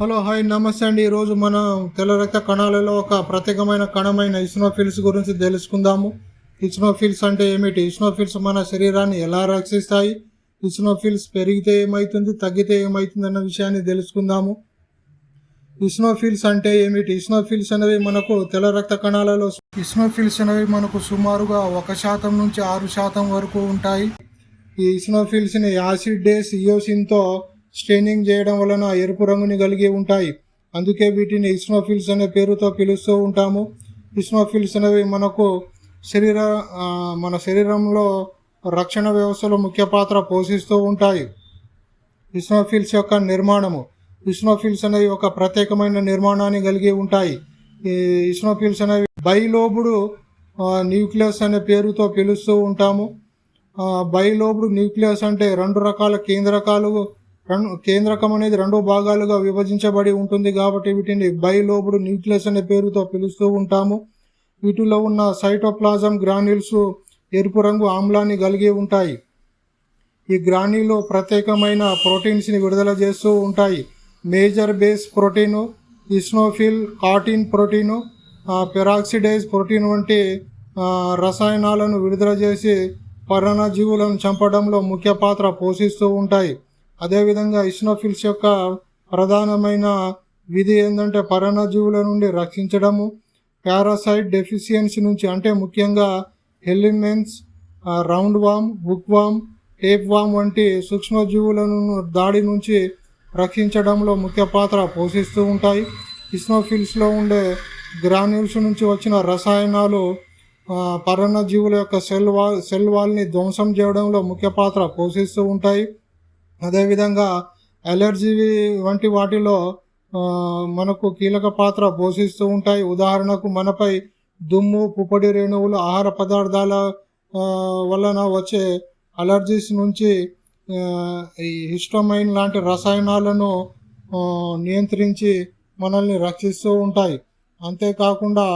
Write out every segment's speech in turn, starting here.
Hello hi నమస్తే అండి. ఈరోజు మనం తెల్ల రక్త కణాలలో ఒక ప్రత్యేకమైన కణమైన ఇస్నోఫిల్స్ గురించి తెలుసుకుందాము. ఇస్నోఫిల్స్ అంటే ఏమిటి? ఇస్నోఫిల్స్ మన శరీరాన్ని ఎలా రక్షిస్తాయి? ఇస్నోఫిల్స్ పెరిగితే ఏమవుతుంది తగ్గితే ఏమవుతుంది అన్న విషయాన్ని తెలుసుకుందాము. ఇస్నోఫిల్స్ అంటే ఏమిటి? ఇస్నోఫిల్స్ అనేవి మనకు తెల్ల రక్త కణాలలో ఇస్నోఫిల్స్ అనేవి మనకు సుమారుగా ఒక శాతం నుంచి ఆరు శాతం వరకు ఉంటాయి. ఈ ఇస్నోఫిల్స్ని యాసిడ్ డేస్ ఇయోసిన్తో స్టెయినింగ్ చేయడం వలన ఎరుపు రంగుని కలిగి ఉంటాయి. అందుకే వీటిని ఇస్నోఫిల్స్ అనే పేరుతో పిలుస్తూ ఉంటాము. ఇస్నోఫిల్స్ అనేవి మనకు శరీర మన శరీరంలో రక్షణ వ్యవస్థలో ముఖ్య పాత్ర పోషిస్తూ ఉంటాయి. ఇస్నోఫిల్స్ యొక్క నిర్మాణము. ఇస్నోఫిల్స్ అనేవి ఒక ప్రత్యేకమైన నిర్మాణాన్ని కలిగి ఉంటాయి. ఈ ఇస్నోఫిల్స్ అనేవి బైలోబుడు న్యూక్లియస్ అనే పేరుతో పిలుస్తూ ఉంటాము. ఆ, బైలోబుడు న్యూక్లియస్ అంటే రెండు రకాల కేంద్రకాలు రెండు కేంద్రకం అనేది రెండు భాగాలుగా విభజించబడి ఉంటుంది కాబట్టి వీటిని బైలోబుడు న్యూక్లియస్ అనే పేరుతో పిలుస్తూ ఉంటాము. వీటిలో ఉన్న సైటోప్లాజం గ్రాన్యూల్స్ ఎరుపు రంగు ఆమ్లాన్ని కలిగి ఉంటాయి. ఈ గ్రానీలో ప్రత్యేకమైన ప్రోటీన్స్ని విడుదల చేస్తూ ఉంటాయి. మేజర్ బేస్ ప్రోటీను ఇస్నోఫిల్ కాటిన్ ప్రోటీను పెరాక్సిడైజ్ ప్రోటీన్ వంటి రసాయనాలను విడుదల చేసి పరాన్నజీవులను చంపడంలో ముఖ్య పాత్ర పోషిస్తూ ఉంటాయి. అదేవిధంగా ఇస్నోఫిల్స్ యొక్క ప్రధానమైన విధి ఏంటంటే పరాన్నజీవుల నుండి రక్షించడము పారాసైట్ డెఫిషియన్సీ నుంచి అంటే ముఖ్యంగా హెలిమెన్స్ రౌండ్ వామ్ బుక్ వామ్ టేప్ వామ్ వంటి సూక్ష్మజీవులను దాడి నుంచి రక్షించడంలో ముఖ్య పాత్ర పోషిస్తూ ఉంటాయి. ఇస్నోఫిల్స్లో ఉండే గ్రాన్యూల్స్ నుంచి వచ్చిన రసాయనాలు ఆ, పరాన్నజీవుల యొక్క సెల్ వాల్ సెల్ వాల్ని ధ్వంసం చేయడంలో ముఖ్య పాత్ర పోషిస్తూ ఉంటాయి. అదేవిధంగా అలర్జీ వంటి వాటిలో మనకు కీలక పాత్ర పోషిస్తూ ఉంటాయి. ఉదాహరణకు మనపై దుమ్ము పుప్పడి రేణువులు ఆహార పదార్థాల వలన వచ్చే అలర్జీస్ నుంచి ఈ హిస్టమైన్ లాంటి రసాయనాలను నియంత్రించి మనల్ని రక్షిస్తూ ఉంటాయి. అంతేకాకుండా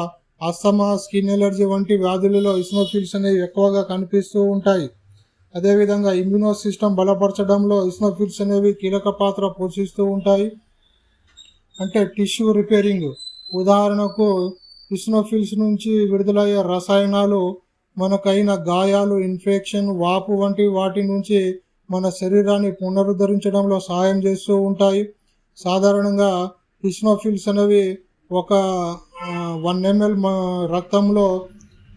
అస్తమా స్కిన్ ఎలర్జీ వంటి వ్యాధులలో ఇస్నోఫిల్స్ అనేవి ఎక్కువగా కనిపిస్తూ ఉంటాయి. అదేవిధంగా ఇమ్యూనో సిస్టమ్ బలపరచడంలో ఇస్నోఫిల్స్ అనేవి కీలక పాత్ర పోషిస్తూ ఉంటాయి. అంటే టిష్యూ రిపేరింగ్. ఉదాహరణకు ఇస్నోఫిల్స్ నుంచి విడుదలయ్యే రసాయనాలు మనకైన గాయాలు ఇన్ఫెక్షన్ వాపు వంటి వాటి నుంచి మన శరీరాన్ని పునరుద్ధరించడంలో సహాయం చేస్తూ ఉంటాయి. సాధారణంగా ఇస్నోఫిల్స్ అనేవి ఒక వన్ ఎంఎల్ రక్తంలో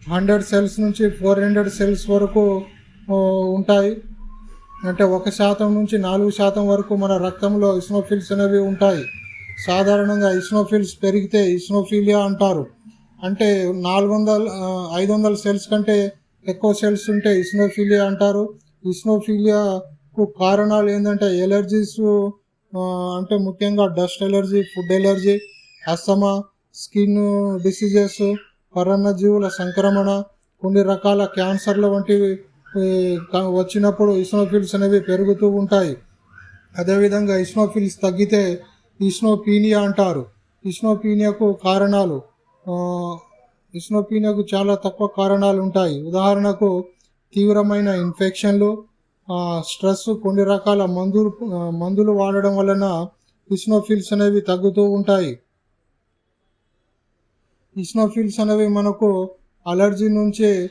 హండ్రెడ్ సెల్స్ నుంచి ఫోర్ హండ్రెడ్ సెల్స్ వరకు ఉంటాయి. అంటే ఒక శాతం నుంచి నాలుగు శాతం వరకు మన రక్తంలో ఇస్నోఫిల్స్ అనేవి ఉంటాయి. సాధారణంగా ఇస్నోఫిల్స్ పెరిగితే ఇస్నోఫీలియా అంటారు. అంటే నాలుగు వందల ఐదు వందల సెల్స్ కంటే ఎక్కువ సెల్స్ ఉంటే ఇస్నోఫీలియా అంటారు. ఇస్నోఫీలియాకు కారణాలు ఏంటంటే ఎలర్జీస్ అంటే ముఖ్యంగా dust allergy food allergy asthma skin diseases పరాన్నజీవుల సంక్రమణ కొన్ని రకాల క్యాన్సర్ల వంటివి వచ్చినప్పుడు ఇస్నోఫిల్స్ అనేవి పెరుగుతూ ఉంటాయి. అదేవిధంగా ఇస్నోఫిల్స్ తగ్గితే ఇస్నోపీనియా అంటారు. ఇస్నోపీనియాకు కారణాలు ఇస్నోపీనియాకు చాలా తక్కువ కారణాలు ఉంటాయి. ఉదాహరణకు తీవ్రమైన ఇన్ఫెక్షన్లు స్ట్రెస్ కొన్ని రకాల మందులు మందులు వాడడం వలన ఇస్నోఫిల్స్ అనేవి తగ్గుతూ ఉంటాయి. ఇస్నోఫిల్స్ అనేవి మనకు అలర్జీ నుంచి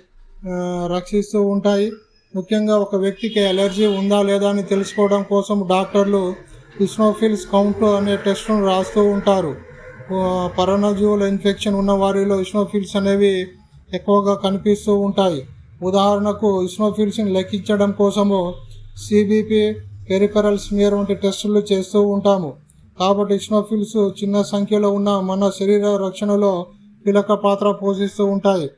రక్షిస్తూ ఉంటాయి. ముఖ్యంగా ఒక వ్యక్తికి అలర్జీ ఉందా లేదా అని తెలుసుకోవడం కోసం డాక్టర్లు ఇస్నోఫిల్స్ కౌంట్ అనే టెస్ట్ను రాస్తూ ఉంటారు. పరణజీవుల ఇన్ఫెక్షన్ ఉన్న వారిలో ఇస్నోఫిల్స్ అనేవి ఎక్కువగా కనిపిస్తూ ఉంటాయి. ఉదాహరణకు ఇస్నోఫిల్స్ని లెక్కించడం కోసము సిబిపి పెరిపెరల్ స్మియర్ వంటి టెస్టులు చేస్తూ ఉంటాము. కాబట్టి ఇస్నోఫిల్స్ చిన్న సంఖ్యలో ఉన్న మన శరీర రక్షణలో కీలక పాత్ర పోషిస్తూ ఉంటాయి.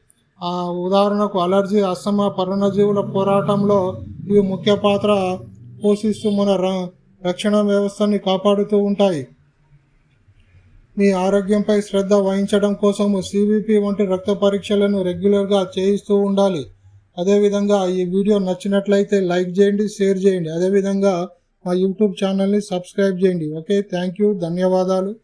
ఉదాహరణకు అలర్జీ అస్తమా పర్ణజీవుల పోరాటంలో ఇవి ముఖ్య పాత్ర పోషిస్తూ మన ర- రక్షణ వ్యవస్థని కాపాడుతూ ఉంటాయి. మీ ఆరోగ్యంపై శ్రద్ధ వహించడం కోసము సిబిపి వంటి రక్త పరీక్షలను రెగ్యులర్గా చేయిస్తూ ఉండాలి. అదేవిధంగా ఈ వీడియో నచ్చినట్లయితే లైక్ చేయండి షేర్ చేయండి. అదేవిధంగా మా యూట్యూబ్ ఛానల్ని సబ్స్క్రైబ్ చేయండి. ఓకే థ్యాంక్ యూ ధన్యవాదాలు.